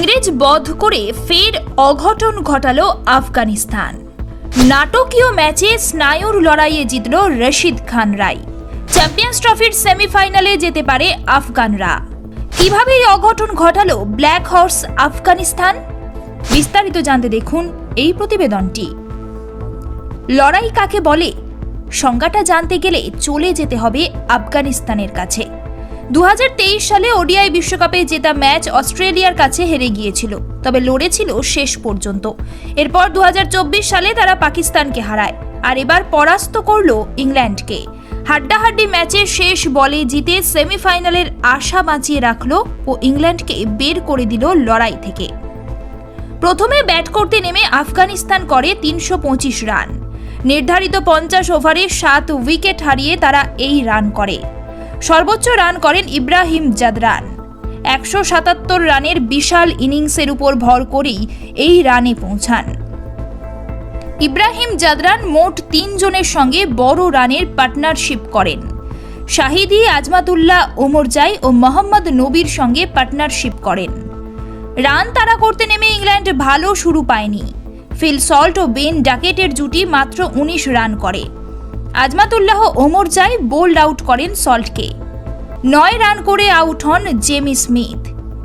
ইংরেজ বধ করে ফের অঘটন ঘটালো আফগানিস্তান। নাটকীয় ম্যাচে স্নায়ুর লড়াইয়ে জিতল রশিদ খান রাই চ্যাম্পিয়ন্স ট্রফির সেমিফাইনালে যেতে পারে আফগানরা। কীভাবে এই অঘটন ঘটালো ব্ল্যাক হর্স আফগানিস্তান? বিস্তারিত জানতে দেখুন এই প্রতিবেদনটি। লড়াই কাকে বলে? সংজ্ঞাটা জানতে গেলে চলে যেতে হবে আফগানিস্তানের কাছে। দু হাজার তেইশ সালে ওডিআই বিশ্বকাপে জেতা ম্যাচ অস্ট্রেলিয়ার কাছে হেরে গিয়েছিল, তবে লড়েছিল শেষ পর্যন্ত। এরপর দু হাজার চব্বিশ সালে তারা পাকিস্তানকে হারায়, আর এবার পরাস্ত করল ইংল্যান্ডকে। হাড্ডাহাড্ডি ম্যাচে শেষ বলে জিতে সেমিফাইনালের আশা বাঁচিয়ে রাখল ও ইংল্যান্ডকে বের করে দিল লড়াই থেকে। প্রথমে ব্যাট করতে নেমে আফগানিস্তান করে তিনশো পঁচিশ রান। নির্ধারিত পঞ্চাশ ওভারে সাত উইকেট হারিয়ে তারা এই রান করে। সর্বোচ্চ রান করেন ইব্রাহিম জাদরান। একশো সাতাত্তর রানের বিশাল ইনিংসের উপর ভর করেই এই রানে পৌঁছান। ইব্রাহিম জাদরান মোট তিনজনের সঙ্গে বড় রানের পার্টনারশিপ করেন। শাহিদি, আজমাতুল্লাহ ওমরজাই ও মোহাম্মদ নবীর সঙ্গে পার্টনারশিপ করেন। রান তাড়া করতে নেমে ইংল্যান্ড ভালো শুরু পায়নি। ফিল সল্ট ও বেন ডাকেটের জুটি মাত্র উনিশ রান করে। আজমাতুল্লাহ ওমর জাই বোল্ড আউট করেন সল্টকে। নয় রান করে আউট হন জেমি স্মিথ।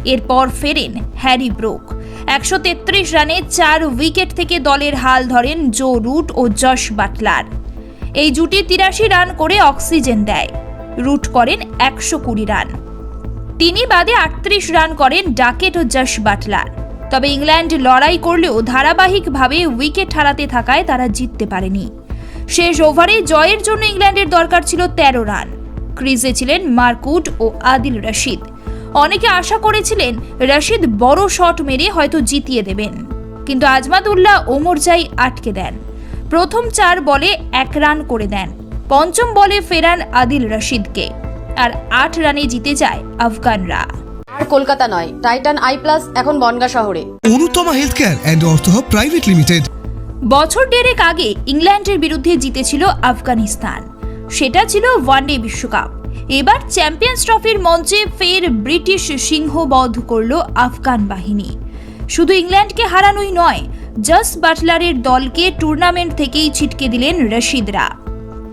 এরপর ফেরেন হ্যারি ব্রুক। একশো তেত্রিশ রানে চার উইকেট থেকে দলের হাল ধরেন জো রুট ও জশ বাটলার। এই জুটি তিরাশি রান করে অক্সিজেন দেয়। রুট করেন একশো কুড়ি রান। তিনি বাদে আটত্রিশ রান করেন ডাকেট ও যশ বাটলার। তবে ইংল্যান্ড লড়াই করলেও ধারাবাহিকভাবে উইকেট হারাতে থাকায় তারা জিততে পারেনি। শেষ ওভারে জয়ের জন্য ইংল্যান্ডের দরকার ছিল তেরো রান। ক্রিজে ছিলেন মার্কুড ও আদিল রশিদ। অনেকে আশা করেছিলেন রশিদ বড় শট মেরে হয়তো জিতিয়ে দেবেন। কিন্তু আজমাদুল্লাহ ওমরজাই আটকে দেন। প্রথম চার বলে এক রান করে দেন। পঞ্চম বলে ফেরান আদিল রশিদকে। আর আট রানে জিতে যায় আফগানরা। আর কলকাতা নয় টাইটান আই প্লাস এখন বনগা শহরে। Anutama health care and Artha private limited. বছর দেড়েক আগে ইংল্যান্ডের বিরুদ্ধে জিতেছিল আফগানিস্তান। সেটা ছিল ওয়ানডে বিশ্বকাপ। এবার চ্যাম্পিয়ন্স ট্রফির মঞ্চে ফের ব্রিটিশ সিংহবধ করল আফগান বাহিনী। শুধু ইংল্যান্ডকে হারানোই নয়, জাস বাটলারের দলকে টুর্নামেন্ট থেকেই ছিটকে দিলেন রশিদরা।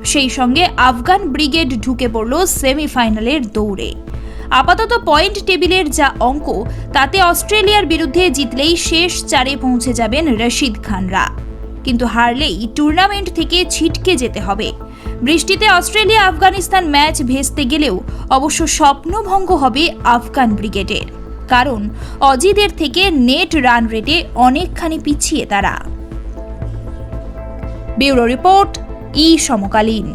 সেই সঙ্গে আফগান ব্রিগেড ঢুকে পড়ল সেমিফাইনালের দৌড়ে। আপাতত পয়েন্ট টেবিলের যা অঙ্ক, তাতে অস্ট্রেলিয়ার বিরুদ্ধে জিতলেই শেষ চারে পৌঁছে যাবেন রশিদ খানরা। কিন্তু হারলেই টুর্নামেন্ট থেকে ছিটকে যেতে হবে। বৃষ্টিতে অস্ট্রেলিয়া আফগানিস্তান ম্যাচ ভেস্তে গেলেও অবশ্য স্বপ্নভঙ্গ হবে আফগান ব্রিগেডের। কারণ অজিদের থেকে নেট রান রেটে অনেকখানি পিছিয়ে তারা। ব্যুরো রিপোর্ট, ই সমকালীন।